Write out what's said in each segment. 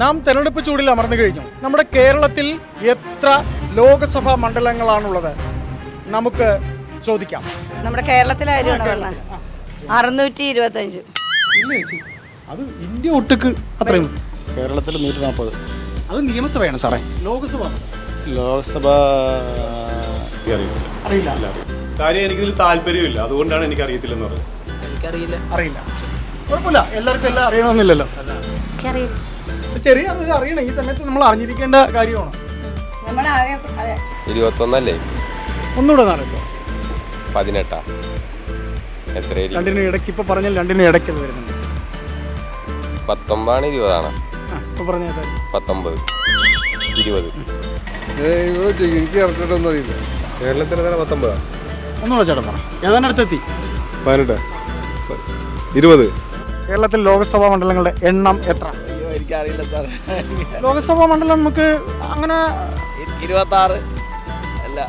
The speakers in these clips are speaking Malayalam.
നാം തെരഞ്ഞെടുപ്പ് ചൂടിൽ അമർന്നു കഴിഞ്ഞു. നമ്മുടെ കേരളത്തിൽ എത്ര ലോകസഭാ മണ്ഡലങ്ങളാണുള്ളത്? നമുക്ക് ചോദിക്കാം. നമ്മുടെ കേരളത്തിലെ കാര്യമാണ് പറഞ്ഞത് അറുന്നൂറ്റി ഇരുപത്തഞ്ച് അത് ഇന്ത്യ ഒട്ടുക്ക് അത്രയും. കേരളത്തിൽ നൂറ്റി നാൽപ്പത് അത് നിയമസഭയാണ് സാറേ. ലോകസഭ. ലോക്സഭ അറിയില്ല. കാര്യം എനിക്കിതിൽ താല്പര്യമില്ല. അതുകൊണ്ടാണ് എനിക്ക് അറിയത്തില്ലെന്ന് പറഞ്ഞത് അറിയില്ല. കുഴപ്പമില്ല. എല്ലാവർക്കും എല്ലാം അറിയണമെന്നില്ലല്ലോ. ചെറിയ അറിവ് അറിയണം ഈ സമയത്ത് നമ്മൾ അറിഞ്ഞിരിക്കേണ്ട കാര്യമാണ്. അതെ. ഇരുപത്തൊന്നല്ലേ? ഒന്നുകൂടെ ഒന്ന് അറിയിച്ചോ പതിനെട്ടാ. എത്രയായിരിക്കും? രണ്ടിനും ഇടയ്ക്ക് ഇപ്പൊ പറഞ്ഞാൽ രണ്ടിനും ഇടയ്ക്ക് അത് വരുന്നുണ്ട് പത്തൊമ്പതാണ് ഇരുപതാണ്. ആ ഇപ്പൊ പറഞ്ഞ കാര്യം. പത്തൊമ്പത്. ഇരുപത്. എനിക്ക് കറക്റ്റായിട്ടൊന്നും അറിയില്ല. കേരളത്തിൽ തന്നെ പത്തൊമ്പതാണ് ഒന്നുകൂടെ ചേട്ടൻ പറ. ഏതാണ്ട് അടുത്തെത്തി. പതിനെട്ട്. ഇരുപത്. കേരളത്തിൽ ലോകസഭാ മണ്ഡലങ്ങളുടെ എണ്ണം എത്ര? എനിക്കറിയില്ല സാർ ലോകസഭാ മണ്ഡലം നമുക്ക് അങ്ങനെ ഇരുപത്തി ആറ് അല്ല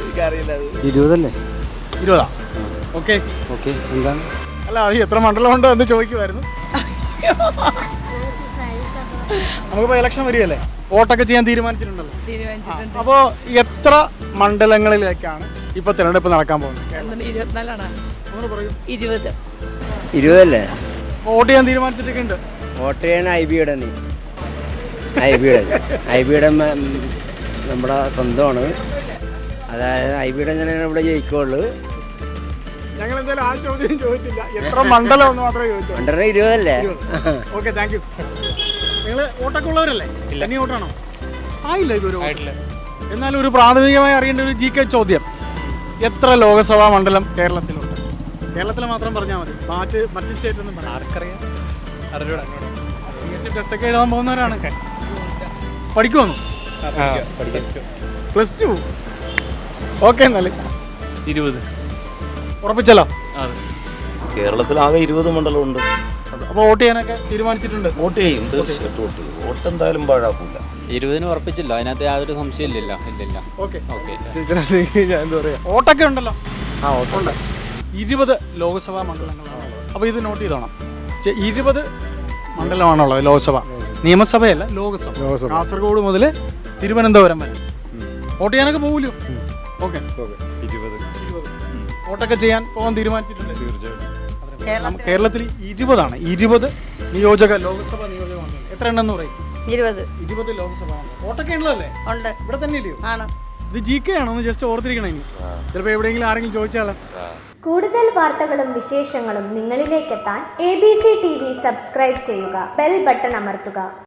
എനിക്കറിയില്ല അത്. ഇരുപതല്ലേ? ഇരുപതാ. ഓക്കെ. ഓക്കെ എന്താണ്? അല്ല അത് എത്ര മണ്ഡലമുണ്ടോ എന്ന് ചോദിക്കുമായിരുന്നു നമുക്കിപ്പോ ഇലക്ഷൻ വരികയല്ലേ? വോട്ടൊക്കെ ചെയ്യാൻ തീരുമാനിച്ചിട്ടുണ്ടല്ലോ. അപ്പോ അപ്പോൾ എത്ര മണ്ഡലങ്ങളിലേക്കാണ് ഇപ്പൊ തിരഞ്ഞെടുപ്പ് നടക്കാൻ പോകുന്നത്? ഇരുപതല്ലേ? വോട്ട് ചെയ്യാൻ തീരുമാനിച്ചിട്ടൊക്കെ ഉണ്ട്. വോട്ട് ചെയ്യാൻ ഐ ബിയുടെ ഐ ബിയുടെ ഐ ബിയുടെ നമ്മുടെ സ്വന്തമാണ്. അതായത് ഐ ബിയുടെ ഞാൻ ഇവിടെ ജയിക്കുള്ളൂ. ഞങ്ങൾ എന്തായാലും ആ ചോദ്യം ചോദിച്ചില്ല. എത്ര മണ്ഡലം എന്ന് മാത്രമേ ചോദിച്ചു രണ്ടര ഇരുപതല്ലേ? ഓക്കെ താങ്ക് യു നിങ്ങൾ ഓട്ടൊക്കെ ഉള്ളവരല്ലേ? ഇനി ഓട്ടാണോ ആയില്ല ഇതൊരു എന്നാലും ഒരു പ്രാഥമികമായി അറിയേണ്ട ഒരു ജി കെ ചോദ്യം. എത്ര ലോകസഭാ മണ്ഡലം കേരളത്തിലുണ്ട്? കേരളത്തിൽ മാത്രം പറഞ്ഞാൽ മതി. മറ്റ് മറ്റ് സ്റ്റേറ്റ് ഒന്നും പറയാം ആർക്കറിയാം? പി എസ് സി ടെസ്റ്റ് ഒക്കെ എഴുതാൻ പോകുന്നവരാണ്. പഠിക്കുമെന്നു പ്ലസ് ടു ഓക്കെ എന്നാൽ. ഇരുപത്. ഉറപ്പിച്ചല്ലോ? കേരളത്തിൽ ആകെ ഇരുപത് മണ്ഡലമുണ്ട്. അപ്പോൾ വോട്ട് ചെയ്യാനൊക്കെ തീരുമാനിച്ചിട്ടുണ്ട്. വോട്ട് ചെയ്യും തീർച്ചയായിട്ടും വോട്ട് ചെയ്യും വോട്ട്. എന്തായാലും പാഴാക്കൂല. ഇരുപതിന് ഉറപ്പിച്ചില്ല. അതിനകത്ത് യാതൊരു സംശയം ഇല്ലല്ലോ. ഇല്ലില്ല. ഓക്കെ ഓക്കെ ഞാൻ എന്താ പറയാ? വോട്ടൊക്കെ ഉണ്ടല്ലോ. ആ ഉണ്ട്. ഇരുപത് ലോക്സഭാ മണ്ഡലങ്ങളാണ്. അപ്പോൾ ഇത് നോട്ട് ചെയ്തോണം. ഇരുപത് മണ്ഡലമാണുള്ളത് ലോക്സഭ. നിയമസഭയല്ല ലോകസഭ. ലോകസഭ. കാസർഗോഡ് മുതൽ തിരുവനന്തപുരം വരെ. വോട്ട് ചെയ്യാനൊക്കെ പോകില്ലോ ഓക്കെ. ഇരുപത്. വോട്ടൊക്കെ ചെയ്യാൻ പോകാൻ തീരുമാനിച്ചിട്ടുണ്ട്. കേരളത്തിൽ നമുക്ക് കേരളത്തിൽ ഇരുപതാണ്. ഇരുപത് നിയോജക ലോകസഭ നിയോജക മണ്ഡലം. എത്ര എണ്ണം എന്ന് പറയും? ഇരുപത്. ഇരുപത് ലോകസഭ മണ്ഡലം. വോട്ടൊക്കെ ഉള്ളതല്ലേ? ഉണ്ട്. ഇവിടെ തന്നെ ഇല്ലയോ ആണ്. ഇത് ജി കെ ആണോ ജസ്റ്റ് ഓർത്തിരിക്കണം ഇനി. ചിലപ്പോൾ എവിടെയെങ്കിലും ആരെങ്കിലും ചോദിച്ചാലോ? കൂടുതൽ വാർത്തകളും വിശേഷങ്ങളും നിങ്ങളിലേക്കെത്താൻ A B C T V subscribe ചെയ്യുക ബെൽ ബട്ടൺ അമർത്തുക.